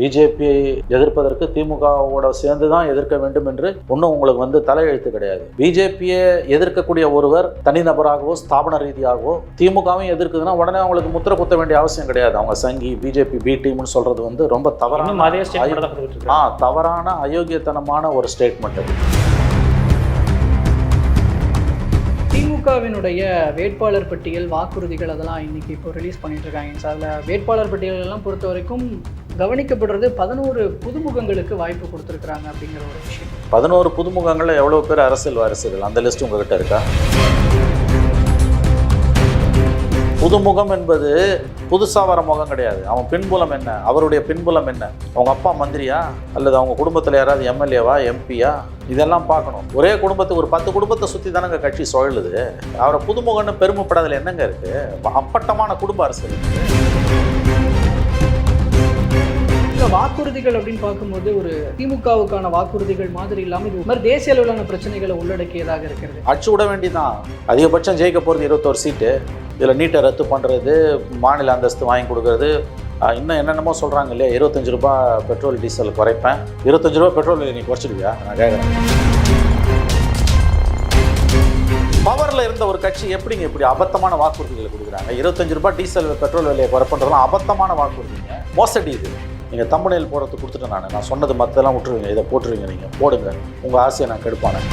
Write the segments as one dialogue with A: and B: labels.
A: பிஜேபியை எதிர்ப்பதற்கு திமுகவோட சேர்ந்து தான் எதிர்க்க வேண்டும் என்று ஒன்றும் உங்களுக்கு வந்து தலையெழுத்து கிடையாது. பிஜேபியை எதிர்க்கக்கூடிய ஒருவர் தனிநபராகவோ ஸ்தாபன ரீதியாகவோ திமுகவும் எதிர்க்குதுன்னா உடனே அவங்களுக்கு முத்திர குத்த வேண்டிய அவசியம் கிடையாது. அவங்க சங்கி பிஜேபி பி டீம்னு சொல்றது வந்து ரொம்ப தவறான ஆ தவறான அயோக்கியத்தனமான ஒரு ஸ்டேட்மெண்ட் அது.
B: திமுகவினுடைய வேட்பாளர் பட்டியல் வாக்குறுதிகள் அதெல்லாம் இன்னைக்கு இப்போ ரிலீஸ் பண்ணிட்டு இருக்காங்க. சார் அதில் வேட்பாளர் பட்டியல் எல்லாம் பொறுத்த வரைக்கும் கவனிக்கப்படுறது பதினோரு புதுமுகங்களுக்கு வாய்ப்பு கொடுத்துருக்குறாங்க அப்படிங்கிற ஒரு விஷயம்.
A: பதினோரு புதுமுகங்களில் எவ்வளோ பேர் அரசியல் வாரிசுகள்? அந்த லிஸ்ட் உங்ககிட்ட இருக்கா? புதுமுகம் என்பது புதுசாக வர முகம் கிடையாது. அவன் பின்புலம் என்ன? அவருடைய பின்புலம் என்ன? அவங்க அப்பா மந்திரியா? அல்லது அவங்க குடும்பத்தில் யாராவது எம்எல்ஏவா எம்பியா? இதெல்லாம் பார்க்கணும். ஒரே குடும்பத்துக்கு ஒரு பத்து குடும்பத்தை சுற்றி தானங்க கட்சி சுழலுது. அவரை புதுமுகம்னு பெருமைப்படாதல என்னங்க இருக்குது அப்பட்டமான குடும்ப அரசியல்.
B: இந்த வாக்குறுதிகள் அப்படின்னு பார்க்கும்போது ஒரு திமுகவுக்கான வாக்குறுதிகள் மாதிரி இல்லாமல் இது மாதிரி தேசிய அளவிலான பிரச்சனைகளை உள்ளடக்கியதாக இருக்கிறது.
A: அடிச்சு விட வேண்டியதான் அதிகபட்சம் ஜெயிக்க போகிறது இருபத்தோரு சீட்டு. இதில் நீட்டை ரத்து பண்ணுறது மாநில அந்தஸ்து வாங்கி கொடுக்கறது. இன்னும் என்னென்னமோ சொல்கிறாங்க இல்லையா? இருபத்தஞ்சு ரூபாய் பெட்ரோல் டீசல் குறைப்பேன். இருபத்தஞ்சு ரூபாய் பெட்ரோல் நீ குறைச்சிடுவியா? நான் கேட்குறேன் பவரில் இருந்த ஒரு கட்சி எப்படிங்க இப்படி அபத்தமான வாக்குறுதிகளை கொடுக்குறாங்க? இருபத்தஞ்சு ரூபாய் டீசல் பெட்ரோல் விலையை குறைப்பன்றதுலாம் அபத்தமான வாக்குறுதிங்க. மோசடி இது. நீங்கள் தம்பனையில் போடுறது கொடுத்துட்டேன் நான். நான் சொன்னது மற்றெல்லாம் விட்டுருவீங்க. இதை போட்டுருவீங்க நீங்கள் போடுங்க. உங்கள் ஆசையை நான் கெடுப்பானேன்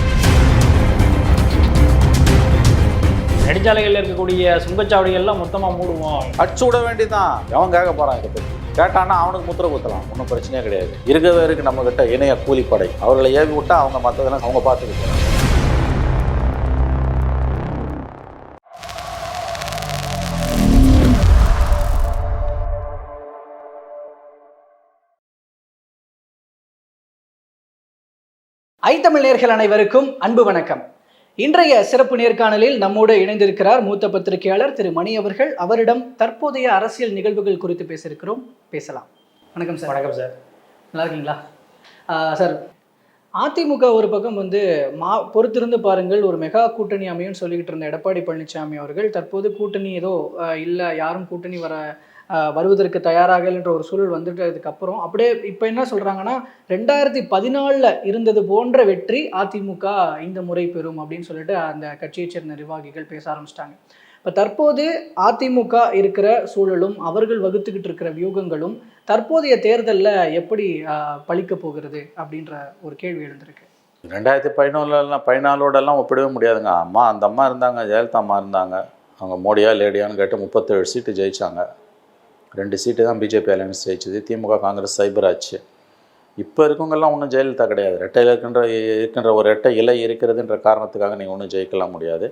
C: நெடுஞ்சாலைகளில் இருக்கக்கூடிய சுங்கச்சாவடிகள்லாம் மொத்தமாக மூடுவோம்.
A: அடிச்சு விட வேண்டியதான் எவன் கேட்க போறான் இதை பற்றி கேட்டான்னா அவனுக்கு முத்திர குத்தலாம். ஒன்றும் பிரச்சனையே கிடையாது. இருக்கவே இருக்கு நம்ம கிட்ட இணைய கூலிப்படை. அவர்களை ஏவி விட்டா அவங்க மற்றதெல்லாம் அவங்க பார்த்துக்கிட்டு
B: ஐத்தமிழ் நேர்கள் அனைவருக்கும் அன்பு வணக்கம். இன்றைய சிறப்பு நேர்காணலில் நம்மோடு இணைந்திருக்கிறார் மூத்த பத்திரிகையாளர் திரு மணி அவர்கள். அவரிடம் தற்போதைய அரசியல் நிகழ்வுகள் குறித்து பேசியிருக்கிறோம். பேசலாம். வணக்கம் சார்.
C: வணக்கம் சார்.
B: நல்லா இருக்கீங்களா? சார் அதிமுக ஒரு பக்கம் வந்து மா பொறுத்திருந்து பாருங்கள் ஒரு மெகா கூட்டணி அமையும் சொல்லிக்கிட்டு இருந்த எடப்பாடி பழனிசாமி அவர்கள் தற்போது கூட்டணி ஏதோ இல்லை யாரும் கூட்டணி வர வருவதற்கு தயாராக என்ற ஒரு சூழல் வந்துட்டதுக்கு அப்புறம் அப்படியே இப்போ என்ன சொல்கிறாங்கன்னா ரெண்டாயிரத்தி பதினாலில் இருந்தது போன்ற வெற்றி அதிமுக இந்த முறை பெறும் அப்படின்னு சொல்லிட்டு அந்த கட்சியைச் சேர்ந்த நிர்வாகிகள் பேச ஆரம்பிச்சிட்டாங்க. இப்போ தற்போது அதிமுக இருக்கிற சூழலும் அவர்கள் வகுத்துக்கிட்டு இருக்கிற வியூகங்களும் தற்போதைய தேர்தலில் எப்படி பழிக்க போகிறது அப்படின்ற ஒரு கேள்வி எழுந்திருக்கு.
A: ரெண்டாயிரத்தி பதினொன்றுலாம் பதினாலோடெல்லாம் ஒப்பிடவே முடியாதுங்க. அம்மா அந்த அம்மா இருந்தாங்க ஜெயலலிதா அம்மா இருந்தாங்க. அவங்க மோடியா லேடியான்னு கேட்டு முப்பத்தேழு சீட்டு ஜெயித்தாங்க ரெண்டு சீட்டு தான் பிஜேபி அலையன்ஸ் ஜெயிச்சது. திமுக காங்கிரஸ் சைபர் ஆச்சு இப்போ இருக்கவங்கெல்லாம் ஒன்றும் ஜெயலலிதா கிடையாது. ரெட்டை இருக்கின்ற இருக்கின்ற ஒரு ரெட்டை இலை இருக்கிறதுன்ற காரணத்துக்காக நீங்கள் ஒன்றும் ஜெயிக்கலாம் முடியாது.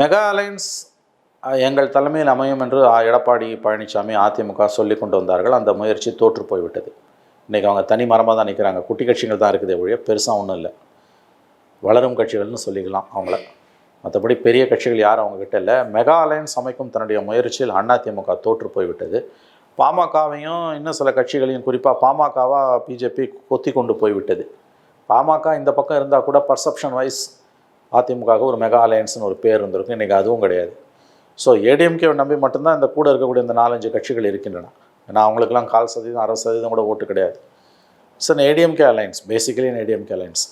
A: மெகா அலையன்ஸ் எங்கள் தலைமையில் அமையும் என்று எடப்பாடி பழனிசாமி அதிமுக சொல்லி கொண்டு வந்தார்கள். அந்த முயற்சி தோற்று போய்விட்டது. இன்றைக்கி அவங்க தனி மரமாக தான் நிற்கிறாங்க குட்டி கட்சிகள் தான் இருக்குது ஒழிய பெருசாக ஒன்றும் இல்லை. வளரும் கட்சிகள்னு சொல்லிக்கலாம் அவங்கள. மற்றபடி பெரிய கட்சிகள் யாரும் அவங்கக்கிட்ட இல்லை. மெகா அலையன்ஸ் அமைக்கும் தன்னுடைய முயற்சியில் அதிமுக தோற்று போய்விட்டது பாமகவையும் இன்னும் சில கட்சிகளையும் குறிப்பாக பாமகவாக பிஜேபி கொத்தி கொண்டு போய்விட்டது. பாமக இந்த பக்கம் இருந்தால் கூட பர்செப்ஷன் வைஸ் அதிமுகவுக்கு ஒரு மெகா அலையன்ஸ்னு ஒரு பேர் இருந்திருக்கும் இன்றைக்கி அதுவும் கிடையாது. ஸோ ஏடிஎம்கே நம்பி மட்டும்தான் இந்த கூட இருக்கக்கூடிய இந்த நாலஞ்சு கட்சிகள் இருக்கின்றன. ஏன்னா அவங்களுக்கெல்லாம் கால் சதவீதம் அரை சதவீதம் கூட ஓட்டு கிடையாது. It's ADMK alliance basically ADMK alliance.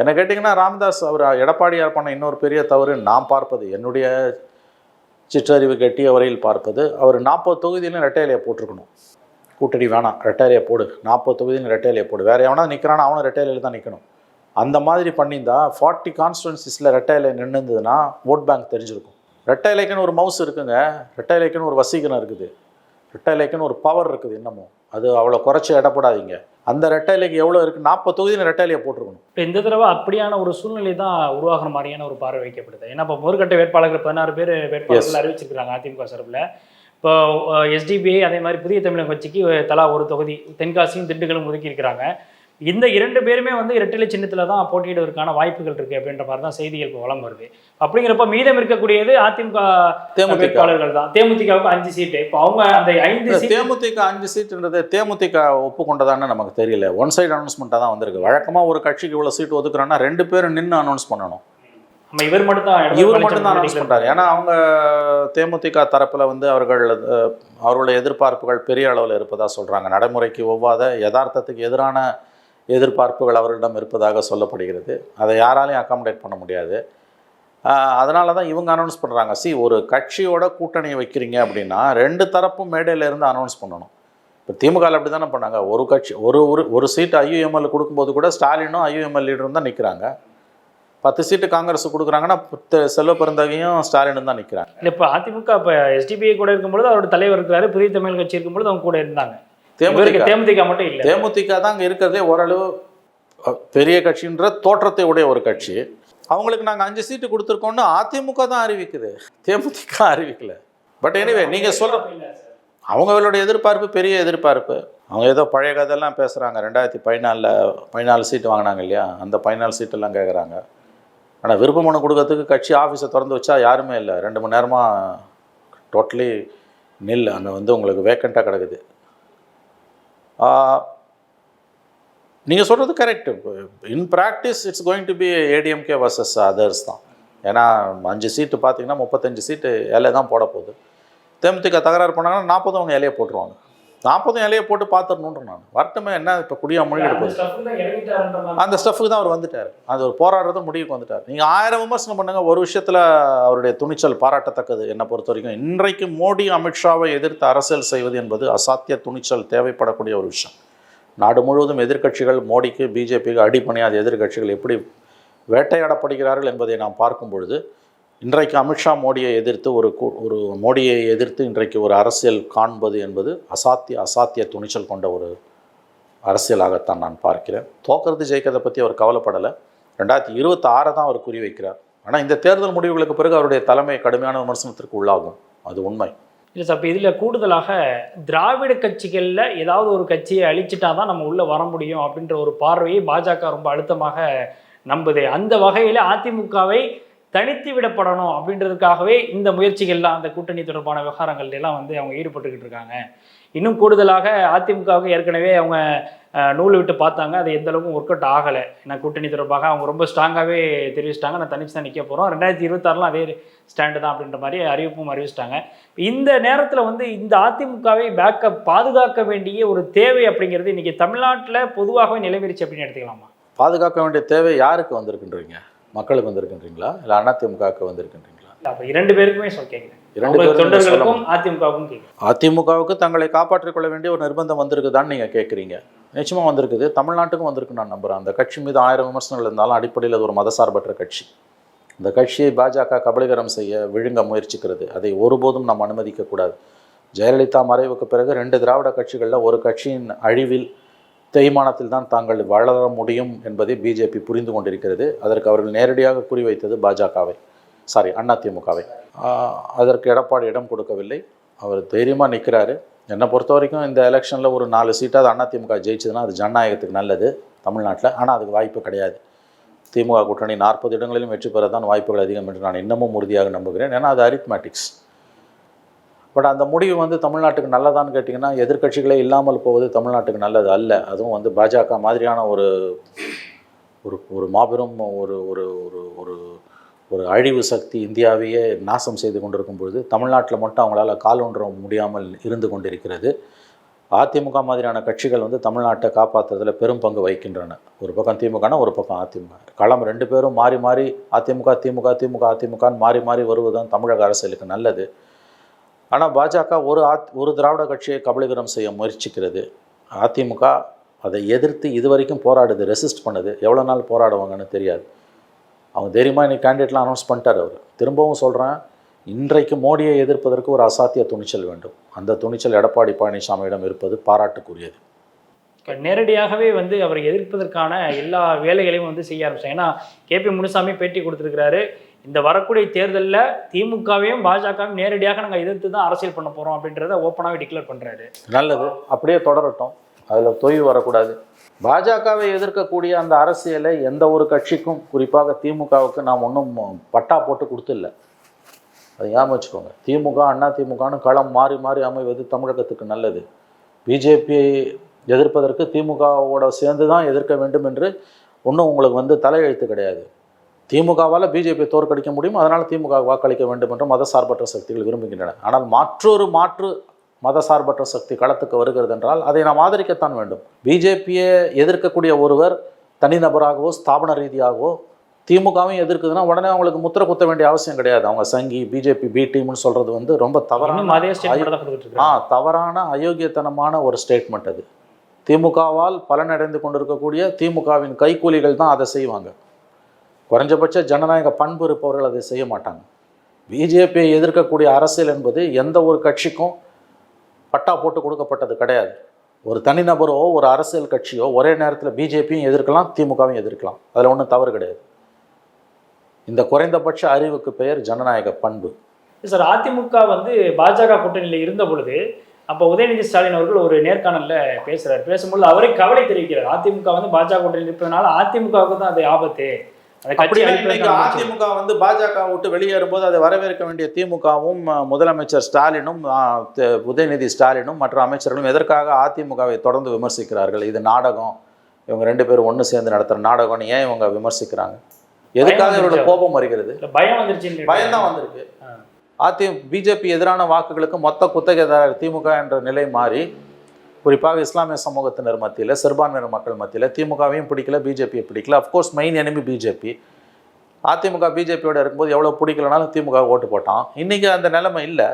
A: என்ன கேட்டிங்கன்னா ராம்தாஸ் அவர் எடப்பாடியார் பண்ண இன்னொரு பெரிய தவறு நான் பார்ப்பது என்னுடைய சிற்றறிவு கெட்டிய வரையில் பார்ப்பது அவர் நாற்பது தொகுதியிலும் ரெட்டையிலையை போட்டிருக்கணும். கூட்டணி வேணாம் ரெட்டையிலையை போடு. நாற்பது தொகுதியிலும் ரெட்டையிலையை போடு. வேறு எவனா நிற்கிறானா அவனும் ரெட்டையிலையில் தான் நிற்கணும் அந்த மாதிரி பண்ணியிருந்தா ஃபார்ட்டி கான்ஸ்டுவன்சிஸில் ரெட்டையிலை நின்றுந்ததுன்னா ஓட் பேங்க் தெரிஞ்சிருக்கும். ரெட்டை இலைக்குன்னு ஒரு மவுஸ் இருக்குங்க. ரெட்டையிலைக்குன்னு ஒரு வசீகரம் இருக்குது. ரெட்டையிலைக்குன்னு ஒரு பவர் இருக்குது இன்னமும். அது அவ்வளோ குறைச்சி இடப்படாதீங்க அந்த ரெட்டையிலைக்கு எவ்வளோ இருக்குது நாற்பது தொகுதியில் ரெட்டையிலையை போட்டிருக்கணும்.
C: இப்போ இந்த தடவை அப்படியான ஒரு சூழ்நிலை தான் உருவாகிற மாதிரியான ஒரு பார்வை வைக்கப்படுது. ஏன்னா இப்போ முதற்கட்ட வேட்பாளர்கள் பதினாறு பேர் வேட்பாளர்கள் அறிவிச்சிருக்காங்க அதிமுக சார்பில். இப்போ எஸ்டிபிஐ அதே மாதிரி புதிய தமிழக கட்சிக்கு தலா ஒரு தொகுதி தென்காசியும் திண்டுக்கலும் ஒதுக்கி இருக்கிறாங்க. இந்த இரண்டு பேருமே வந்து இரட்டலை சின்னத்தில் தான் போட்டியிடுவதற்கான வாய்ப்புகள் இருக்குது அப்படின்ற மாதிரி தான் செய்திகள் இப்போ வளம் வருது. அப்படிங்கிறப்ப மீதம் இருக்கக்கூடியது அதிமுக வேட்பாளர்கள் தான். தேமுதிகவுக்கு அஞ்சு சீட்டு. இப்போ அவங்க அந்த ஐந்து
A: தேமுதிக அஞ்சு சீட்டுன்றது தேமுதிக ஒப்புக்கொண்டதான்னு நமக்கு தெரியல. ஒன் சைடு அனௌன்ஸ்மெண்ட்டாக தான் வந்திருக்கு. வழக்கமாக ஒரு கட்சிக்கு இவ்வளோ சீட்டு ஒதுக்குறோன்னா ரெண்டு பேரும் நின்று அனௌன்ஸ் பண்ணணும்.
C: நம்ம இவர் மட்டும் தான்
A: இவர் மட்டும் தான் அனௌன்ஸ் பண்ணுறாரு ஏன்னா அவங்க தேமுதிக தரப்பில் வந்து அவர்கள் அவர்களுடைய எதிர்பார்ப்புகள் பெரிய அளவில் இருப்பதாக சொல்கிறாங்க நடைமுறைக்கு ஒவ்வாத யதார்த்தத்துக்கு எதிரான எதிர்பார்ப்புகள் அவர்களிடம் இருப்பதாக சொல்லப்படுகிறது. அதை யாராலையும் அக்காமடேட் பண்ண முடியாது. அதனால தான் இவங்க அனௌன்ஸ் பண்ணுறாங்க சி ஒரு கட்சியோட கூட்டணி வைக்கிறீங்க அப்படின்னா ரெண்டு தரப்பும் மேடையிலேருந்து அனௌன்ஸ் பண்ணணும். இப்போ திமுக அப்படி தானே பண்ணாங்க. ஒரு கட்சி ஒரு ஒரு ஒரு சீட்டு ஐயுஎம்எல் கொடுக்கும்போது கூட ஸ்டாலினும் ஐயுஎம்எல் லீடரும் தான் நிற்கிறாங்க பத்து சீட்டு காங்கிரஸ் கொடுக்குறாங்கன்னா புத்த- செல்வ பெருந்தகையும் ஸ்டாலினும் தான் நிற்கிறாங்க
C: இப்போ அதிமுக இப்போ எஸ்டிபிஐ கூட இருக்கும்பொழுது அவரோட தலைவர் இருக்கிறாரு. பெரிய தமிழ் கட்சி இருக்கும்பொழுது அவங்க கூட இருந்தாங்க.
A: தேமுதிக.
C: தேமுதிக மட்டும் இல்ல.
A: தேமுதிக தான் அங்கே இருக்கிறதே ஓரளவு பெரிய கட்சின்ற தோற்றத்தை உடைய ஒரு கட்சி. அவங்களுக்கு நாங்கள் அஞ்சு சீட்டு கொடுத்துருக்கோம்னு அதிமுக தான் அறிவிக்குது. தேமுதிக அறிவிக்கல. பட் எனிவே நீங்கள் சொல்கிற அவங்களுடைய எதிர்பார்ப்பு பெரிய எதிர்பார்ப்பு. அவங்க ஏதோ பழைய கதையெல்லாம் பேசுகிறாங்க ரெண்டாயிரத்தி பதினாலில் பதினாலு சீட்டு வாங்கினாங்க இல்லையா? அந்த பதினாலு சீட்டெல்லாம் கேட்குறாங்க ஆனால் விருப்ப மனு கொடுக்கறதுக்கு கட்சி ஆஃபீஸை திறந்து வச்சா யாருமே இல்லை. ரெண்டு மணி நேரமாக டோட்டலி நில் அங்கே வந்து உங்களுக்கு வேக்கண்ட்டாக கிடக்குது. நீங்கள் சொல்கிறது correct in practice it's going to be ADMK versus others தான். ஏன்னா அஞ்சு சீட்டு பார்த்தீங்கன்னா முப்பத்தஞ்சு சீட்டு இலை தான் போட போகுது. தேமுதிக தகராறு பண்ணாங்கன்னா நாற்பது அவங்க இலையை போட்டுருவாங்க. நாற்பதும் இலையை போட்டு பார்த்துடணுன்ற நான். வரட்டுமே என்ன இப்போ குடியா மொழி எடுப்பது அந்த ஸ்டஃப்புக்கு தான் அவர் வந்துட்டார். அது ஒரு போராடுறது முடிவுக்கு வந்துட்டார். நீங்கள் ஆயிரம் விமர்சனம் பண்ணுங்க ஒரு விஷயத்தில் அவருடைய துணிச்சல் பாராட்டத்தக்கது. என்னை பொறுத்த வரைக்கும் இன்றைக்கு மோடி அமித்ஷாவை எதிர்த்து அரசியல் செய்வது என்பது அசாத்திய துணிச்சல் தேவைப்படக்கூடிய ஒரு விஷயம். நாடு முழுவதும் எதிர்க்கட்சிகள் மோடிக்கு பிஜேபிக்கு அடிப்பணியாத எதிர்க்கட்சிகள் எப்படி வேட்டையாடப்படுகிறார்கள் என்பதை நாம் பார்க்கும் பொழுது இன்றைக்கு அமித்ஷா மோடியை எதிர்த்து ஒரு கூ- ஒரு மோடியை எதிர்த்து இன்றைக்கு ஒரு அரசியல் காண்பது என்பது அசாத்திய அசாத்திய துணிச்சல் கொண்ட ஒரு அரசியலாகத்தான் நான் பார்க்கிறேன். தோக்கிறது ஜெயிக்கிறதை பற்றி அவர் கவலைப்படலை. ரெண்டாயிரத்தி இருபத்தி தான் அவர் குறி வைக்கிறார். ஆனால் இந்த தேர்தல் முடிவுகளுக்கு பிறகு அவருடைய தலைமை கடுமையான விமர்சனத்திற்கு உள்ளாகும். அது உண்மை.
C: இல்லை சார் இப்போ இதில் கூடுதலாக திராவிட கட்சிகளில் ஏதாவது ஒரு கட்சியை அழிச்சிட்டா தான் நம்ம உள்ளே வர முடியும் அப்படின்ற ஒரு பார்வையை பாஜக ரொம்ப அழுத்தமாக நம்புது. அந்த வகையில் அதிமுகவை தனித்து விடப்படணும் அப்படின்றதுக்காகவே இந்த முயற்சிகள்லாம் அந்த கூட்டணி தொடர்பான விவகாரங்கள் எல்லாம் வந்து அவங்க ஈடுபட்டுக்கிட்டு இருக்காங்க. இன்னும் கூடுதலாக அதிமுகவுக்கு ஏற்கனவே அவங்க நூல் விட்டு பார்த்தாங்க. அது எந்த அளவுக்கும் ஒர்க் அவுட் ஆகலை. ஏன்னா கூட்டணி தொடர்பாக அவங்க ரொம்ப ஸ்ட்ராங்காகவே தெரிவிச்சிட்டாங்க. நான் தனிச்சு தான் நிற்க போகிறோம் ரெண்டாயிரத்தி இருபத்தாறுலாம் அதே ஸ்டாண்டு தான் அப்படின்ற மாதிரி அறிவிப்பும் அறிவிச்சிட்டாங்க. இந்த நேரத்தில் வந்து இந்த அதிமுகவை பேக்கப் பாதுகாக்க வேண்டிய ஒரு தேவை அப்படிங்கிறது இன்றைக்கி தமிழ்நாட்டில் பொதுவாகவே நிலவிருச்சு அப்படின்னு எடுத்துக்கலாமா?
A: பாதுகாக்க வேண்டிய தேவை யாருக்கு வந்திருக்குன்றீங்க? மக்களுக்கு வந்திருக்கின்றீங்களா? இல்லை அதிமுகவுக்கு வந்திருக்கின்றீங்களா?
C: அப்போ இரண்டு பேருக்குமே கேட்குறேன்
A: அதிமுகவுக்கு தங்களை காப்பாற்றிக் கொள்ள வேண்டிய ஒரு நிர்பந்தம் வந்திருக்குதான்னு நீங்கள் கேட்குறீங்க நிச்சயமாக வந்திருக்குது. தமிழ்நாட்டுக்கும் வந்திருக்கு நான் நம்புகிறேன் அந்த கட்சி மீது ஆயிரம் விமர்சனங்கள் இருந்தாலும் அடிப்படையில் அது ஒரு மதசார்பற்ற கட்சி. இந்த கட்சியை பாஜக கபலீகரம் செய்ய விழுங்க முயற்சிக்கிறது. அதை ஒருபோதும் நாம் அனுமதிக்கக்கூடாது ஜெயலலிதா மறைவுக்கு பிறகு ரெண்டு திராவிட கட்சிகளில் ஒரு கட்சியின் அழிவில் தேய்மானத்தில் தான் தாங்கள் வளர முடியும் என்பதை பிஜேபி புரிந்து கொண்டிருக்கிறது. அதற்கு அவர்கள் நேரடியாக குறிவைத்தது பாஜகவை. சாரி அதிமுகவை அதற்கு எடப்பாடி இடம் கொடுக்கவில்லை. அவர் தைரியமாக நிற்கிறாரு என்னை பொறுத்த வரைக்கும் இந்த எலெக்ஷனில் ஒரு நாலு சீட்டாக அது அதிமுக ஜெயிச்சதுன்னா அது ஜனநாயகத்துக்கு நல்லது தமிழ்நாட்டில். ஆனால் அதுக்கு வாய்ப்பு கிடையாது. திமுக கூட்டணி நாற்பது இடங்களிலும் வெற்றி பெற தான் வாய்ப்புகள் அதிகம் என்று நான் இன்னமும் உறுதியாக நம்புகிறேன். ஏன்னா அது அரித்மேட்டிக்ஸ் பட் அந்த முடிவு வந்து தமிழ்நாட்டுக்கு நல்லதான்னு கேட்டிங்கன்னா எதிர்க்கட்சிகளே இல்லாமல் போவது தமிழ்நாட்டுக்கு நல்லது அல்ல. அதுவும் வந்து பாஜக மாதிரியான ஒரு ஒரு ஒரு மாபெரும் ஒரு ஒரு ஒரு ஒரு ஒரு அழிவு சக்தி இந்தியாவையே நாசம் செய்து கொண்டிருக்கும் பொழுது தமிழ்நாட்டில் மட்டும் அவங்களால கால் ஒன்ற முடியாமல் இருந்து கொண்டிருக்கிறது. அதிமுக மாதிரியான கட்சிகள் வந்து தமிழ்நாட்டை காப்பாற்றுறதுல பெரும் பங்கு வகிக்கின்றன. ஒரு பக்கம் திமுகனா ஒரு பக்கம் அதிமுக. களம் ரெண்டு பேரும் மாறி மாறி அதிமுக திமுக திமுக அதிமுகன்னு மாறி மாறி வருவதுதான் தமிழக அரசியலுக்கு நல்லது. ஆனால் பாஜக ஒரு ஆத் ஒரு திராவிட கட்சியை கபலீகரம் செய்ய முயற்சிக்கிறது. அதிமுக அதை எதிர்த்து இதுவரைக்கும் போராடுது ரெசிஸ்ட் பண்ணுது. எவ்வளோ நாள் போராடுவாங்கன்னு தெரியாது. அவங்க தைரியமாக இன்னைக்கு கேண்டிடேட்லாம் அனௌன்ஸ் பண்ணிட்டார் அவர். திரும்பவும் சொல்கிறேன் இன்றைக்கு மோடியை எதிர்ப்பதற்கு ஒரு அசாத்திய துணிச்சல் வேண்டும். அந்த துணிச்சல் எடப்பாடி பழனிசாமியிடம் இருப்பது பாராட்டுக்குரியது.
C: நேரடியாகவே வந்து அவரை எதிர்ப்பதற்கான எல்லா வேலைகளையும் வந்து செய்ய ஆரம்பிச்சாங்க. ஏன்னா கே பி முனுசாமி பேட்டி கொடுத்துருக்கிறாரு. இந்த வரக்கூடிய தேர்தலில் திமுகவையும் பாஜகவும் நேரடியாக நாங்கள் எதிர்த்து தான் அரசியல் பண்ண போகிறோம் அப்படின்றத ஓப்பனாகவே டிக்ளேர் பண்ணுறாரு
A: நல்லது. அப்படியே தொடரட்டும். அதில் தொய்வு வரக்கூடாது. பாஜகவை எதிர்க்கக்கூடிய அந்த அரசியலை எந்த ஒரு கட்சிக்கும் குறிப்பாக திமுகவுக்கு நாம் ஒன்றும் பட்டா போட்டு கொடுத்துல அதை ஏன் வச்சுக்கோங்க. திமுக அண்ணா திமுகன்னு களம் மாறி மாறி அமைவது தமிழகத்துக்கு நல்லது. பிஜேபியை எதிர்ப்பதற்கு திமுகவோட சேர்ந்து தான் எதிர்க்க வேண்டும் என்று ஒன்றும் உங்களுக்கு வந்து தலையெழுத்து கிடையாது. திமுகவால் பிஜேபி தோற்கடிக்க முடியும் அதனால் திமுக வாக்களிக்க வேண்டும் என்று மதசார்பற்ற சக்திகள் விரும்புகின்றன. ஆனால் மற்றொரு மாற்று மதசார்பற்ற சக்தி களத்துக்கு வருகிறது என்றால் அதை நாம் ஆதரிக்கத்தான் வேண்டும். பிஜேபியை எதிர்க்கக்கூடிய ஒருவர் தனிநபராகவோ ஸ்தாபன ரீதியாகவோ திமுகவும் எதிர்க்குதுன்னா உடனே அவங்களுக்கு முத்திர குத்த வேண்டிய அவசியம் கிடையாது. அவங்க சங்கி பிஜேபி பி டீம்னு சொல்றது வந்து ரொம்ப தவறான ஆ தவறான அயோக்கியத்தனமான ஒரு ஸ்டேட்மெண்ட் அது. திமுகவால் பலனடைந்து கொண்டிருக்கக்கூடிய திமுகவின் கைக்கூலிகள் தான் அதை செய்வாங்க. குறைஞ்சபட்ச ஜனநாயக பண்பு இருப்பவர்கள் அதை செய்ய மாட்டாங்க. பிஜேபியை எதிர்க்கக்கூடிய அரசியல் என்பது எந்த ஒரு கட்சிக்கும் பட்டா போட்டு கொடுக்கப்பட்டது கிடையாது. ஒரு தனிநபரோ ஒரு அரசியல் கட்சியோ ஒரே நேரத்தில் பிஜேபியும் எதிர்க்கலாம் திமுகவும் எதிர்க்கலாம். அதில் ஒன்றும் தவறு கிடையாது. இந்த குறைந்தபட்ச அறிவுக்கு பெயர் ஜனநாயக பண்பு.
C: சார் அதிமுக வந்து பாஜக கூட்டணியில் இருந்த பொழுது அப்போ உதயநிதி ஸ்டாலின் அவர்கள் ஒரு நேர்காணலில் பேசுகிறார் பேசும்போது அவரே கவலை தெரிவிக்கிறார். அதிமுக வந்து பாஜக கூட்டணியில் இருப்பதனால அதிமுகவுக்கு தான் அது ஆபத்து.
A: அதிமுக வந்து பாஜக விட்டு வெளியேறும்போது அதை வரவேற்க வேண்டிய திமுகவும் முதலமைச்சர் ஸ்டாலினும் உதயநிதி ஸ்டாலினும் மற்ற அமைச்சர்களும் எதற்காக அதிமுகவை தொடர்ந்து விமர்சிக்கிறார்கள்? இது நாடகம். இவங்க ரெண்டு பேரும் ஒன்று சேர்ந்து நடத்துகிற நாடகம்னு ஏன் இவங்க விமர்சிக்கிறாங்க? எதுக்காக இவரோட. கோபம் வருகிறது?
C: பயம் வந்துருச்சு
A: பயம்தான் வந்திருக்கு.
C: ஆ.
A: அதி பிஜேபி எதிரான வாக்குகளுக்கு மொத்த குத்தகைதாரர் திமுக என்ற நிலை மாறி குறிப்பாக இஸ்லாமிய சமூகத்தினர் மத்தியில் சிறுபான்மையினர் மக்கள் மத்தியில் திமுகவையும் பிடிக்கல பிஜேபியை பிடிக்கல. Of course main enemy BJP AIADMK பிஜேபியோட இருக்கும்போது எவ்வளோ பிடிக்கலனாலும் திமுக ஓட்டு போட்டான். இன்றைக்கி அந்த நிலைமை இல்லை.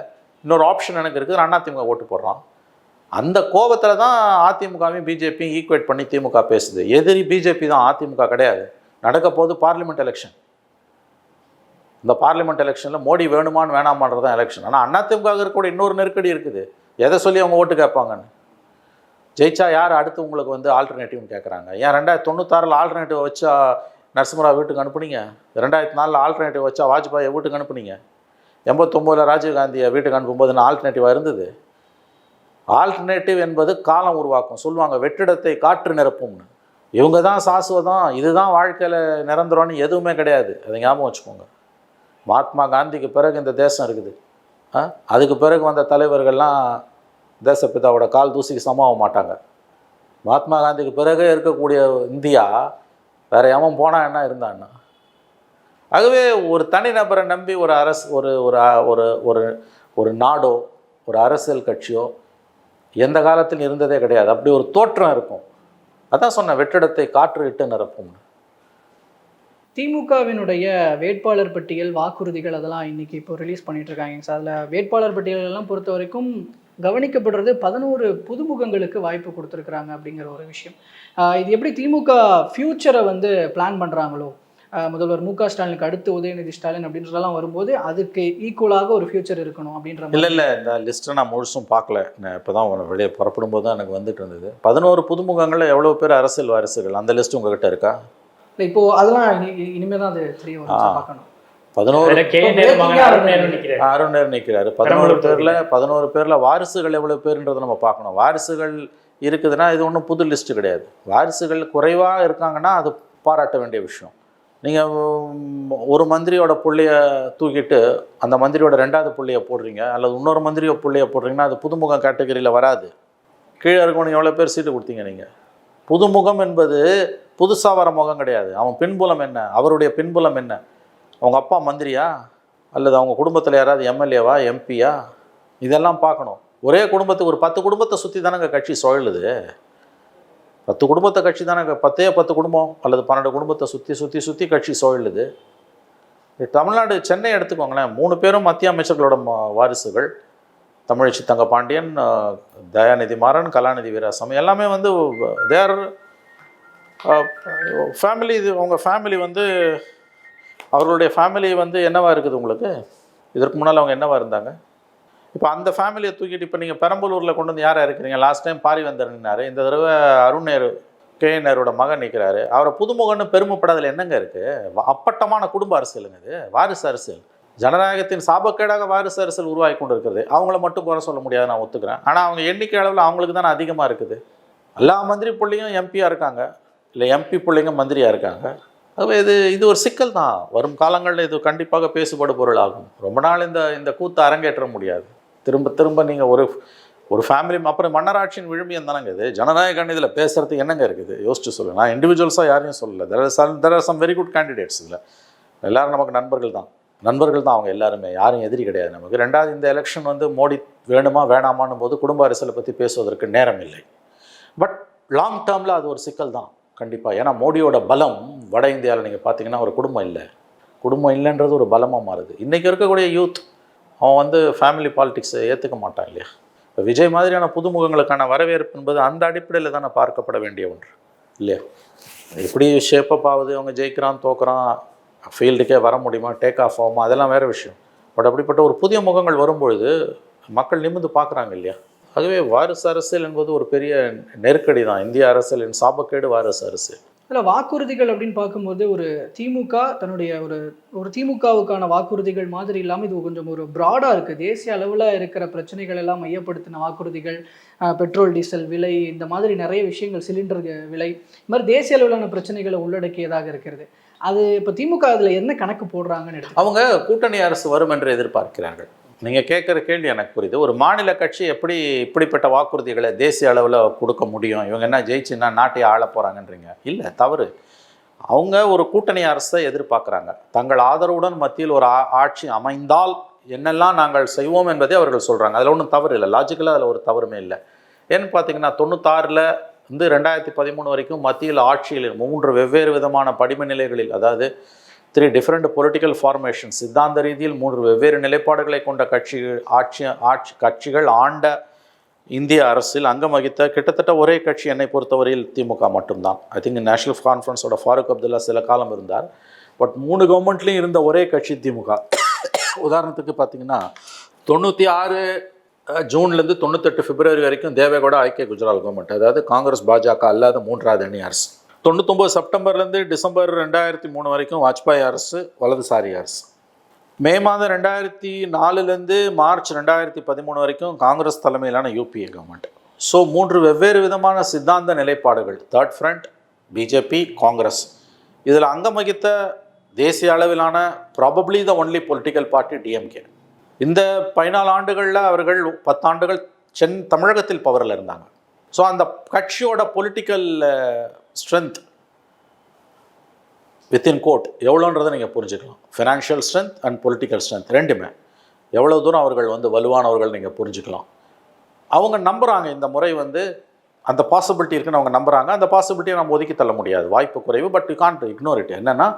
A: இன்னொரு ஆப்ஷன் எனக்கு இருக்குது. அண்ணா திமுக ஓட்டு போடுறான். அந்த கோபத்தில் தான் அதிமுகவையும் பிஜேபியும் ஈக்குவேட் பண்ணி திமுக பேசுது. எதிரி பிஜேபி தான் அதிமுக கிடையாது. நடக்க போது பார்லிமெண்ட் எலெக்ஷன் இந்த பார்லிமெண்ட் எலெக்ஷனில் மோடி வேணுமான்னு வேணாமான்றது தான் எலெக்ஷன் ஆனால் அதிமுக இருக்கக்கூடிய இன்னொரு நெருக்கடி இருக்குது. எதை சொல்லி அவங்க ஓட்டு கேட்பாங்கன்னு? ஜெயிச்சா யார் அடுத்து உங்களுக்கு வந்து ஆல்டர்னேட்டிவ்னு கேட்குறாங்க ஏன் ரெண்டாயிரத்தி தொண்ணூத்தாறில் ஆல்டர்னேட்டிவ் வச்சா நரசிம்மராவ் வீட்டுக்கு அனுப்புனீங்க? ரெண்டாயிரத்தி நாலில் ஆல்டர்னேட்டிவ் வச்சா வாஜ்பாயை வீட்டுக்கு அனுப்புனீங்க? எண்பத்தொம்போதில் ராஜீவ்காந்தியை வீட்டுக்கு அனுப்பும்போது நான் ஆல்டர்னேட்டிவாக இருந்தது? ஆல்டர்னேட்டிவ் என்பது காலம் உருவாக்கும். சொல்லுவாங்க வெற்றிடத்தை காற்று நிரப்பும்னு. இவங்க தான் சாசுவதம் இதுதான் வாழ்க்கையில் நிரந்தரம்னு எதுவுமே கிடையாது. அதை ஞாபகம் வச்சுக்கோங்க. மகாத்மா காந்திக்கு பிறகு இந்த தேசம் இருக்குது. அதுக்கு பிறகு வந்த தலைவர்கள்லாம் தேசப்பிதாவோட கால் தூசிக்கு சமமாக மாட்டாங்க. மகாத்மா காந்திக்கு பிறகு இருக்கக்கூடிய இந்தியா வேற எவன் போனால் என்ன இருந்தான்னா? ஆகவே ஒரு தனிநபரை நம்பி ஒரு அரசு ஒரு ஒரு ஒரு ஒரு ஒரு நாடோ ஒரு அரசியல் கட்சியோ எந்த காலத்தில் இருந்ததே கிடையாது. அப்படி ஒரு தோற்றம் இருக்கும். அதான் சொன்னேன் வெற்றிடத்தை காற்று இட்டு நிரப்பும்னு.
B: திமுகவினுடைய வேட்பாளர் பட்டியல் வாக்குறுதிகள் அதெல்லாம் இன்னைக்கு இப்போ ரிலீஸ் பண்ணிகிட்ருக்காங்க இருக்காங்க. சார் அதில் வேட்பாளர் பட்டியலெல்லாம் பொறுத்த வரைக்கும் கவனிக்கப்படுறது பதினோரு புதுமுகங்களுக்கு வாய்ப்பு கொடுத்துருக்குறாங்க அப்படிங்கிற ஒரு விஷயம். இது எப்படி திமுக ஃபியூச்சரை வந்து பிளான் பண்ணுறாங்களோ முதல்வர் மு க ஸ்டாலினுக்கு அடுத்து உதயநிதி ஸ்டாலின் அப்படின்றதெல்லாம் வரும்போது அதுக்கு ஈக்குவலாக ஒரு ஃபியூச்சர் இருக்கணும் அப்படின்ற
A: இல்லை இல்லை இந்த லிஸ்ட்டை நான் முழுசும் பார்க்கல. நான் இப்போ தான் வெளியே புறப்படும் போது தான் எனக்கு வந்துட்டு இருந்தது. பதினோரு புதுமுகங்களில் எவ்வளோ பேர் அரசியல் வாரிசுகள் அந்த லிஸ்ட் உங்ககிட்ட இருக்கா?
B: இல்லை இப்போ அதெல்லாம் இனி இனிமே தான் அது தெரிய. பார்க்கணும்.
A: பதினோரு
C: அருண் நேரு
A: நிற்கிறாரு பதினோரு பேரில் பதினோரு பேரில் வாரிசுகள் எவ்வளோ பேருன்றதை நம்ம பார்க்கணும். வாரிசுகள் இருக்குதுன்னா இது ஒன்றும் புது லிஸ்ட்டு கிடையாது. வாரிசுகள் குறைவாக இருக்காங்கன்னா அது பாராட்ட வேண்டிய விஷயம். நீங்கள் ஒரு மந்திரியோட புள்ளைய தூக்கிட்டு அந்த மந்திரியோட ரெண்டாவது புள்ளைய போடுறீங்க அல்லது இன்னொரு மந்திரியோ புள்ளைய போடுறீங்கன்னா அது புதுமுகம் கேட்டகரியில் வராது. கீழே இருக்கவனுக்கு எவ்வளோ பேர் சீட்டு கொடுத்தீங்க நீங்கள் புதுமுகம் என்பது புதுசாக வர முகம் கிடையாது. அவன் பின்புலம் என்ன? அவருடைய பின்புலம் என்ன? அவங்க அப்பா மந்திரியா? அல்லது அவங்க குடும்பத்தில் யாராவது எம்எல்ஏவா எம்பியா? இதெல்லாம் பார்க்கணும். ஒரே குடும்பத்துக்கு ஒரு பத்து குடும்பத்தை சுற்றி தானேங்க கட்சி சுழலுது. பத்து குடும்பத்தை கட்சி தானே பத்தே பத்து குடும்பம் அல்லது பன்னெண்டு குடும்பத்தை சுற்றி சுற்றி சுற்றி கட்சி சுழலுது. தமிழ்நாடு சென்னை எடுத்துக்கோங்களேன். மூணு பேரும் மத்திய அமைச்சர்களோட வாரிசுகள். தமிழச்சி தங்க பாண்டியன் தயாநிதி மாறன் கலாநிதி வீராசாமி. எல்லாமே வந்து தேர் ஃபேமிலி இது அவங்க ஃபேமிலி வந்து அவர்களுடைய ஃபேமிலி வந்து என்னவா இருக்குது உங்களுக்கு? இதற்கு முன்னால் அவங்க என்னவா இருந்தாங்க? இப்போ அந்த ஃபேமிலியை தூக்கிட்டு இப்போ நீங்கள் பெரம்பலூரில் கொண்டு வந்து யாராக இருக்கிறீங்க? லாஸ்ட் டைம் பாரி நின்னாரு. இந்த தடவை அருண் நேரு கே நேரோட மகன் நிற்கிறாரு அவரை புதுமுகன்னு பெருமைப்படாதில் என்னங்க இருக்குது அப்பட்டமான குடும்ப அரசியலுங்க இது. வாரிசு அரசியல். ஜனநாயகத்தின் சாபக்கேடாக வாரிசு அரசியல் உருவாகி கொண்டு இருக்கிறது அவங்கள மட்டும் குறை சொல்ல முடியாது நான் ஒத்துக்கிறேன். ஆனால் அவங்க எண்ணிக்கை அளவில் அவங்களுக்கு தானே அதிகமாக இருக்குது. எல்லா மந்திரி பிள்ளையும் எம்பியாக இருக்காங்க. இல்லை எம்பி பிள்ளைங்க மந்திரியாக இருக்காங்க. ஆகவே இது இது ஒரு சிக்கல் தான். வரும் காலங்களில் இது கண்டிப்பாக பேசுபடு பொருளாகும். ரொம்ப நாள் இந்த இந்த கூத்தை அரங்கேற்ற முடியாது. திரும்ப திரும்ப நீங்கள் ஒரு ஒரு ஃபேமிலி அப்புறம் மன்னராட்சியின் விழுமியம் தானங்க இது. ஜனநாயகன் இதில் பேசுகிறதுக்கு என்னங்க இருக்குது? யோசிச்சு சொல்லுங்கள் நான் இண்டிவிஜுவல்ஸாக யாரையும் சொல்லலை. There are there are some very good candidates இதில். எல்லாரும் நமக்கு நண்பர்கள் தான். நண்பர்கள் தான் அவங்க எல்லாருமே. யாரும் எதிரி கிடையாது நமக்கு. ரெண்டாவது இந்த எலெக்ஷன் வந்து மோடி வேணுமா வேணாமான்னு போது குடும்ப அரசியலை பற்றி பேசுவதற்கு நேரம் இல்லை. பட் லாங் டேர்மில் அது ஒரு சிக்கல் தான். கண்டிப்பாக ஏன்னா மோடியோட பலம் வட இந்தியாவில் நீங்கள் பார்த்தீங்கன்னா ஒரு குடும்பம் இல்லை. குடும்பம் இல்லைன்றது ஒரு பலமாக மாறுது. இன்றைக்கி இருக்கக்கூடிய யூத் அவன் வந்து ஃபேமிலி பாலிடிக்ஸை ஏற்றுக்க மாட்டான் இல்லையா? இப்போ விஜய் மாதிரியான புதுமுகங்களுக்கான வரவேற்பு என்பது அந்த அடிப்படையில் தானே பார்க்கப்பட வேண்டிய ஒன்று இல்லையா? எப்படி ஷேப்பப் ஆகுது அவங்க ஜெயிக்கிறான் தோக்குறான் ஃபீல்டுக்கே வர முடியுமா டேக் ஆஃப் ஆகுமா அதெல்லாம் வேறு விஷயம். பட் அப்படிப்பட்ட ஒரு புதிய முகங்கள் வரும்பொழுது மக்கள் நிமிர்ந்து பார்க்குறாங்க இல்லையா? ஆகவே வாரிசு அரசியல் என்பது ஒரு பெரிய நெருக்கடி தான். இந்திய அரசியலின் சாபக்கேடு வாரிசு அரசியல்.
B: இதில் வாக்குறுதிகள் அப்படின்னு பார்க்கும்போது ஒரு திமுக தன்னுடைய ஒரு ஒரு திமுகவுக்கான வாக்குறுதிகள் மாதிரி இல்லாமல் இது கொஞ்சம் ஒரு ப்ராடாக இருக்குது தேசிய அளவில் இருக்கிற பிரச்சனைகள் எல்லாம் மையப்படுத்தின வாக்குறுதிகள் பெட்ரோல் டீசல் விலை இந்த மாதிரி நிறைய விஷயங்கள் சிலிண்டர் விலை இந்த மாதிரி தேசிய அளவிலான பிரச்சனைகளை உள்ளடக்கியதாக இருக்கிறது. அது இப்போ திமுக அதில் என்ன கணக்கு போடுறாங்கன்னு
A: அவங்க கூட்டணி அரசு வரும் என்று எதிர்பார்க்கிறார்கள். நீங்கள் கேட்குற கேள்வி எனக்கு புரியுது. ஒரு மாநில கட்சி எப்படி இப்படிப்பட்ட வாக்குறுதிகளை தேசிய அளவில் கொடுக்க முடியும்? இவங்க என்ன ஜெயிச்சுன்னா நாட்டையே ஆள போகிறாங்கன்றீங்க இல்லை தவறு. அவங்க ஒரு கூட்டணி அரசை எதிர்பார்க்குறாங்க. தங்கள் ஆதரவுடன் மத்தியில் ஒரு ஆ- ஆட்சி அமைந்தால் என்னெல்லாம் நாங்கள் செய்வோம் என்பதை அவர்கள் சொல்கிறாங்க அதில் ஒன்றும் தவறு இல்லை. லாஜிக்கலாக அதில் ஒரு தவறுமே இல்லை. ஏன்னு பார்த்தீங்கன்னா தொண்ணூத்தாறில் வந்து ரெண்டாயிரத்தி பதிமூணு வரைக்கும் மத்தியில் ஆட்சியில் மூன்று வெவ்வேறு விதமான படிம நிலைகளில் அதாவது த்ரீ டிஃப்ரெண்ட் பொலிட்டிக்கல் ஃபார்மேஷன் சித்தாந்த ரீதியில் மூன்று வெவ்வேறு நிலைப்பாடுகளை கொண்ட கட்சிகள் ஆட்சி ஆட்சி கட்சிகள் ஆண்ட இந்திய அரசில் அங்கம் வகித்த கிட்டத்தட்ட ஒரே கட்சி என்னை பொறுத்தவரையில் திமுக மட்டும்தான். ஐ திங்க் நேஷனல் கான்ஃபரன்ஸோட ஃபாரூக் அப்துல்லா சில காலம் இருந்தார். பட் மூணு கவர்மெண்ட்லேயும் இருந்த ஒரே கட்சி திமுக. உதாரணத்துக்கு பார்த்தீங்கன்னா தொண்ணூற்றி ஆறு ஜூன்லேருந்து தொண்ணூத்தெட்டு பிப்ரவரி வரைக்கும் தேவேகவுடா ஐக்கிய குஜராத் கவர்மெண்ட் அதாவது காங்கிரஸ் பாஜக அல்லாத மூன்றாவது அணி அரசு. தொண்ணூத்தொம்பது செப்டம்பர்லேருந்து டிசம்பர் ரெண்டாயிரத்தி மூணு வரைக்கும் வாஜ்பாய் அரசு வலதுசாரி அரசு. மே மாதம் ரெண்டாயிரத்தி நாலுலேருந்து மார்ச் ரெண்டாயிரத்தி பதிமூணு வரைக்கும் காங்கிரஸ் தலைமையிலான யூபிஏ கவர்மெண்ட் ஸோ மூன்று வெவ்வேறு விதமான சித்தாந்த நிலைப்பாடுகள். தேர்ட் ஃப்ரண்ட் பிஜேபி காங்கிரஸ் இதில் அங்கம் வகித்த தேசிய அளவிலான probably the only political party DMK இந்த பதினாலு ஆண்டுகளில் அவர்கள் பத்தாண்டுகள் சென் தமிழகத்தில் பவரில் இருந்தாங்க. ஸோ அந்த கட்சியோட பொலிட்டிக்கல் ஸ்ட்ரென்த் வித்தின் கோட் எவ்வளோன்றதை நீங்கள் புரிஞ்சுக்கலாம். Financial strength and political strength ரெண்டுமே. எவ்வளோ தூரம் அவர்கள் வந்து வலுவானவர்கள் நீங்கள் புரிஞ்சுக்கலாம். அவங்க நம்புகிறாங்க இந்த முறை வந்து அந்த பாசிபிலிட்டி இருக்குன்னு அவங்க நம்புகிறாங்க அந்த பாசிபிலிட்டியை நம்ம ஒதுக்கி தள்ள முடியாது. வாய்ப்பு குறைவு but you can't ignore it என்னென்னா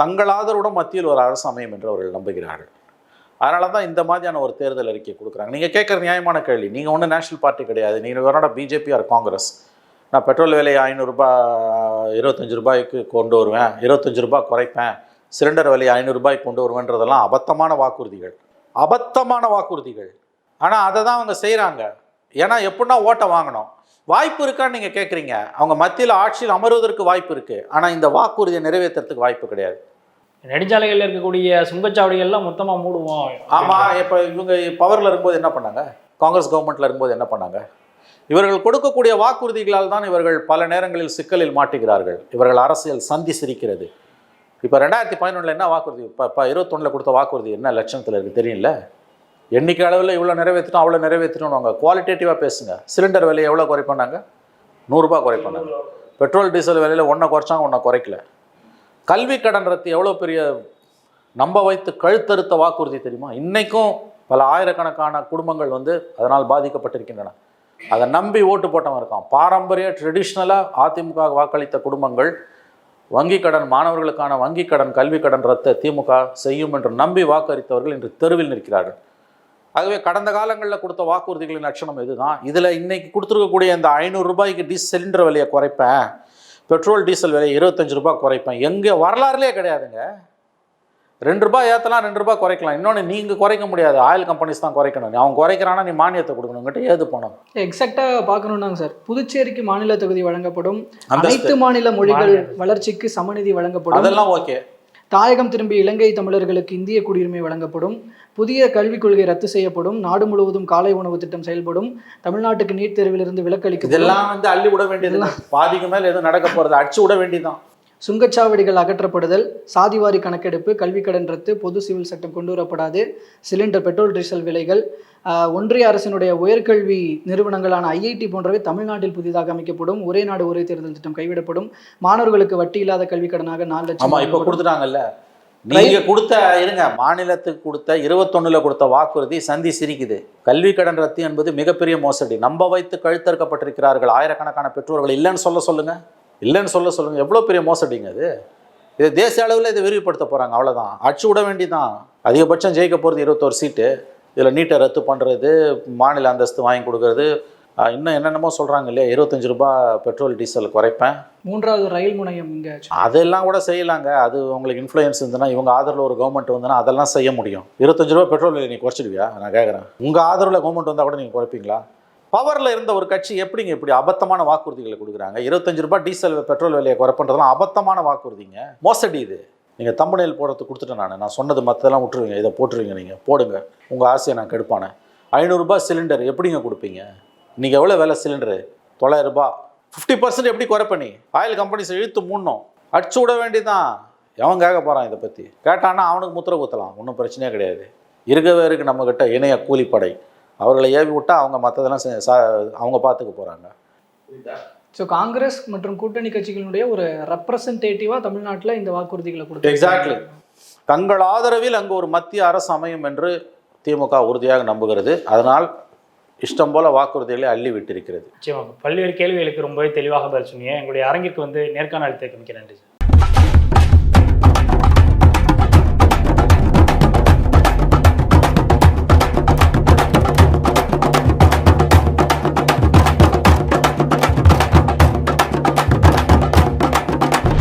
A: தங்கள் ஆதரவுடன் மத்தியில் ஒரு அரசு அமையும் என்று அவர்கள் நம்புகிறார்கள். அதனால தான் இந்த மாதிரியான ஒரு தேர்தல் அறிக்கை கொடுக்குறாங்க. நீங்கள் கேட்குற நியாயமான கேள்வி நீங்கள் ஒன்றும் நேஷனல் பார்ட்டி கிடையாது. நீங்கள் வேணா பிஜேபி ஆர் காங்கிரஸ் நான் பெட்ரோல் விலையை ஐநூறுரூபா இருபத்தஞ்சு ரூபாய்க்கு கொண்டு வருவேன். இருபத்தஞ்சு ரூபாய் குறைப்பேன். சிலிண்டர் விலையை ஐநூறுரூபாய்க்கு கொண்டு வருவேன்றதெல்லாம் அபத்தமான வாக்குறுதிகள். அபத்தமான வாக்குறுதிகள். ஆனால் அதை தான் அவங்க செய்கிறாங்க ஏன்னா எப்படின்னா ஓட்டை வாங்கணும். வாய்ப்பு இருக்கான்னு நீங்கள் கேட்குறீங்க அவங்க மத்தியில் ஆட்சியில் அமர்வதற்கு வாய்ப்பு இருக்குது ஆனால் இந்த வாக்குறுதியை நிறைவேற்றுறதுக்கு வாய்ப்பு கிடையாது.
C: நெடுஞ்சாலைகளில் இருக்கக்கூடிய சுங்கச்சாவடிகள்லாம் மொத்தமாக மூடுவோம்.
A: ஆமாம் இப்போ இவங்க பவரில் இருக்கும்போது என்ன பண்ணாங்க? காங்கிரஸ் கவர்மெண்ட்டில் இருக்கும்போது என்ன பண்ணாங்க? இவர்கள் கொடுக்கக்கூடிய வாக்குறுதிகளால் தான் இவர்கள் பல நேரங்களில் சிக்கலில் மாட்டுகிறார்கள். இவர்கள் அரசியல் சந்தி சிரிக்கிறது. இப்போ ரெண்டாயிரத்தி பதினொன்றில் என்ன வாக்குறுதி? இப்போ இப்போ இருபத்தொன்னில் கொடுத்த வாக்குறுதி என்ன லட்சணத்தில் இருக்குது தெரியல எண்ணிக்கை அளவில் இவ்வளோ நிறைவேற்றணும் அவ்வளோ நிறைவேற்றணும் அவங்க குவாலிட்டேட்டிவாக பேசுங்க. சிலிண்டர் விலையை எவ்வளோ குறைப்பானாங்க நூறுரூபா குறைப்பானாங்க பெட்ரோல் டீசல் விலையில் ஒன்றை குறைச்சாங்க ஒன்றை குறைக்கல. கல்வி கடன் ரத்து எவ்வளோ பெரிய நம்ப வைத்து கழுத்தறுத்த வாக்குறுதி தெரியுமா? இன்றைக்கும் பல ஆயிரக்கணக்கான குடும்பங்கள் வந்து அதனால் பாதிக்கப்பட்டிருக்கின்றன. அதை நம்பி ஓட்டு போட்டவன் இருக்கான். பாரம்பரிய ட்ரெடிஷ்னலாக அதிமுக வாக்களித்த குடும்பங்கள் வங்கி கடன் மாணவர்களுக்கான வங்கி கடன் கல்வி கடன் ரத்த திமுக செய்யும் என்று நம்பி வாக்களித்தவர்கள் இன்று தெருவில் நிற்கிறார்கள். ஆகவே கடந்த காலங்களில் கொடுத்த வாக்குறுதிகளின் லட்சணம் இதுதான். இதில் இன்னைக்கு கொடுத்துருக்கக்கூடிய இந்த ஐநூறு ரூபாய்க்கு டீ சிலிண்டர் விலையை குறைப்பேன். பெட்ரோல் டீசல் விலையை இருபத்தஞ்சு ரூபாய் குறைப்பேன். எங்கே வரலாறுலேயே கிடையாதுங்க. ரெண்டு ரூபாய் ஏற்றலாம் ரெண்டு ரூபாய் குறைக்கலாம். இன்னொன்று நீங்கள் குறைக்க முடியாது. ஆயில் கம்பெனிஸ் தான் குறைக்கணும். அவன் குறைக்கிறானா நீ மானியத்தை கொடுக்கணுங்கிட்ட ஏது போனோம்
B: எக்ஸாக்டாக பார்க்கணுன்னாங்க சார். புதுச்சேரிக்கு மாநில தொகுதி வழங்கப்படும். அனைத்து மாநில மொழிகள் வளர்ச்சிக்கு சமநிதி வழங்கப்படும்.
A: அதெல்லாம் ஓகே.
B: தாயகம் திரும்பிய இலங்கை தமிழர்களுக்கு இந்திய குடியுரிமை வழங்கப்படும். புதிய கல்விக் கொள்கை ரத்து செய்யப்படும். நாடு முழுவதும் காலை உணவு திட்டம் செயல்படும். தமிழ்நாட்டுக்கு நீட் தேர்விலிருந்து விலக்களிக்கப்படும்
A: இதெல்லாம் வந்து அள்ளி விட வேண்டியது பாதிக்கு மேலே எதுவும் நடக்க போகிறது அடிச்சு விட வேண்டியதுதான்.
B: சுங்கச்சாவடிகள் அகற்றப்படுதல் சாதிவாரி கணக்கெடுப்பு கல்விக் கடன் ரத்து பொது சிவில் சட்டம் கொண்டு வரப்படாது சிலிண்டர் பெட்ரோல் டீசல் விலைகள் ஒன்றிய அரசினுடைய உயர்கல்வி நிறுவனங்களான ஐஐடி போன்றவை தமிழ்நாட்டில் புதிதாக அமைக்கப்படும் ஒரே நாடு ஒரே தேர்தல் திட்டம் கைவிடப்படும் மாணவர்களுக்கு வட்டி இல்லாத கல்விக் கடனாக நாலு லட்சம்
A: இப்போ. கொடுத்துட்டாங்கல்ல? நீங்க கொடுத்த இருங்க மாநிலத்துக்கு கொடுத்த இருபத்தொன்னுல கொடுத்த வாக்குறுதி சந்தி சிரிக்குது. கல்வி கடன் ரத்து என்பது மிகப்பெரிய மோசடி. நம்ப வைத்து கழுத்தறுக்கப்பட்டிருக்கிறார்கள் ஆயிரக்கணக்கான பெற்றோர்கள். இல்லைன்னு சொல்ல சொல்லுங்க. இல்லைன்னு சொல்ல சொல்லுங்க. எவ்வளோ பெரிய மோசடிங்க இது இது தேசிய அளவில் இதை விரிவுபடுத்த போறாங்க. அவ்வளவுதான். அடிச்சு விட வேண்டிதான் அதிகபட்சம் ஜெயிக்க போகிறது இருபத்தோரு சீட்டு. இதில் நீட்டை ரத்து பண்ணுறது மாநில அந்தஸ்து வாங்கி கொடுக்கறது. இன்னும் என்னென்னமோ சொல்கிறாங்க இல்லையா? இருபத்தஞ்சு ரூபாய் பெட்ரோல் டீசல் குறைப்பேன்.
B: மூன்றாவது ரயில் முனையம் இங்க
A: அதெல்லாம் கூட செய்யலாங்க. அது உங்களுக்கு இன்ஃப்ளூயன்ஸ் இருந்ததுன்னா இவங்க ஆதரவில் ஒரு கவர்மெண்ட் வந்ததுன்னா அதெல்லாம் செய்ய முடியும். இருபத்தஞ்சு ரூபா பெட்ரோல் நீ குறைச்சிடுவியா? நான் கேட்குறேன் உங்கள் ஆதரவில் கவர்மெண்ட் வந்தால் கூட நீங்கள் குறைப்பீங்களா? பவரில் இருந்த ஒரு கட்சி எப்படிங்க இப்படி அபத்தமான வாக்குறுதிகளை கொடுக்குறாங்க? இருபத்தஞ்சு ரூபாய் டீசல் பெட்ரோல் விலையை குறைப்பன்றதெல்லாம் அபத்தமான வாக்குறுதிங்க. மோசடி இது. நீங்கள் தம்புநெல் போடுறதுக்கு கொடுத்துட்டேன் நான். நான் சொன்னது மற்றதெல்லாம் விட்டுருவீங்க. இதை போட்டுருவீங்க நீங்கள் போடுங்க. உங்கள் ஆசையை நான் கெடுப்பானே. ஐநூறுரூபா சிலிண்டர் எப்படிங்க கொடுப்பீங்க? நீங்கள் எவ்வளோ விலை சிலிண்டரு? தொள்ளாயிரம் ரூபாய். ஃபிஃப்டி பர்சன்ட் எப்படி குறைப்ப ஆயில் கம்பெனிஸை இழுத்து மூடணும். அடிச்சு விட வேண்டியதான் எவன் கேட்க போகிறான் இதை பற்றி கேட்டான்னா அவனுக்கு முத்திரை குத்தலாம். ஒன்றும் பிரச்சனையே கிடையாது. இருக்கவே இருக்குது நம்மக்கிட்ட இணைய கூலிப்படை. அவர்களை ஏவி விட்டா அவங்க மற்றதெல்லாம் செ- சா- அவங்க பார்த்துக்க போகிறாங்க
B: ஸோ காங்கிரஸ் மற்றும் கூட்டணி கட்சிகளுடைய ஒரு ரெப்ரசன்டேட்டிவா தமிழ்நாட்டுல இந்த வாக்குறுதிகளை கொடுத்து
A: எக்ஸாக்ட்லி தங்கள் ஆதரவில் அங்கு ஒரு மத்திய அரசு அமையும் என்று திமுக உறுதியாக நம்புகிறது. அதனால் இஷ்டம் போல வாக்குறுதிகளை அள்ளி விட்டிருக்கிறது.
C: நிச்சயமாக. பல்வேறு கேள்விகளுக்கு ரொம்பவே தெளிவாக பதில் சொன்னீங்க. எங்களுடைய அரங்கிற்கு வந்து நேர்காணல் தேக்க மிக்க நன்றி சார்.